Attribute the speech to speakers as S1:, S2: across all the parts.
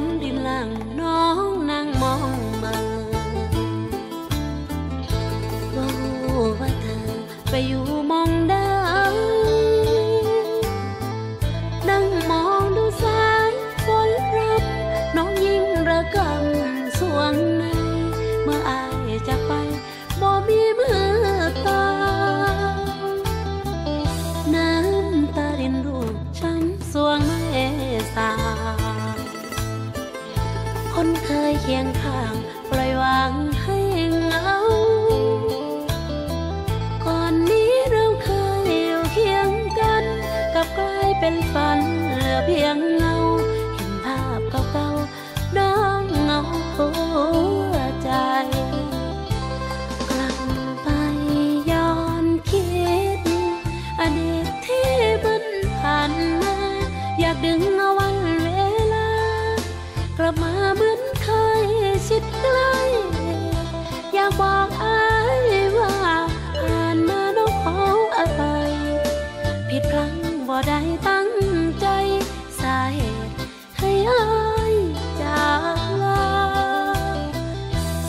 S1: นดินล่างน้องนั่งมองมาบอกว่าเธอไปอยู่มองได้ นั่งมองดูสายฝนรับน้องยิ่งระกำสวงใน เมื่ออายจะไปบ่มีมือตา น้ำตาดินรูปช้ำสวงไม่สา คนเคยเคียงข้าง ปล่อยวางให้เหงา ก่อนนี้เราเคยอยู่เคียงกัน กับกลายเป็นฝันเหลือเพียงเงา บมาเหมือนเคยชิดใกล้อยากบอกอายว่าผ่านมาน้องขออะไรผิดพลั้งบ่ได้ตั้งใจสาเหตุให้อายจากลา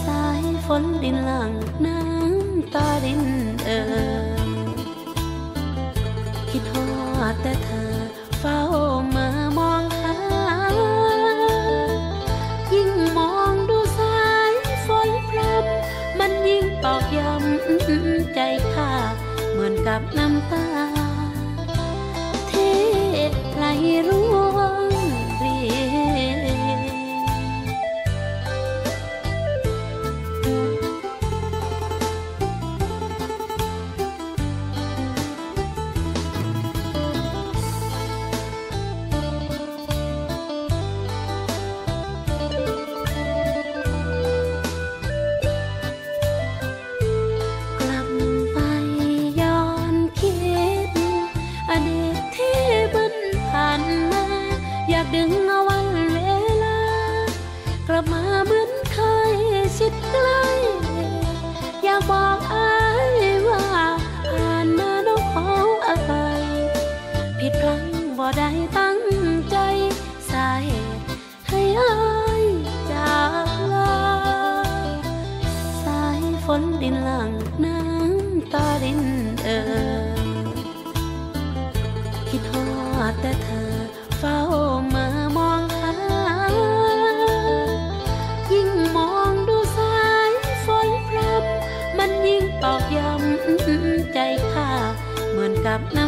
S1: สายฝนดินหลังน้ำตาดินเอ่ย ใจข้าเหมือนกับน้ำตาที่ไหลร่วง วันเวลา กลับมาเหมือนเคยชิดใกล้อยากบอก เ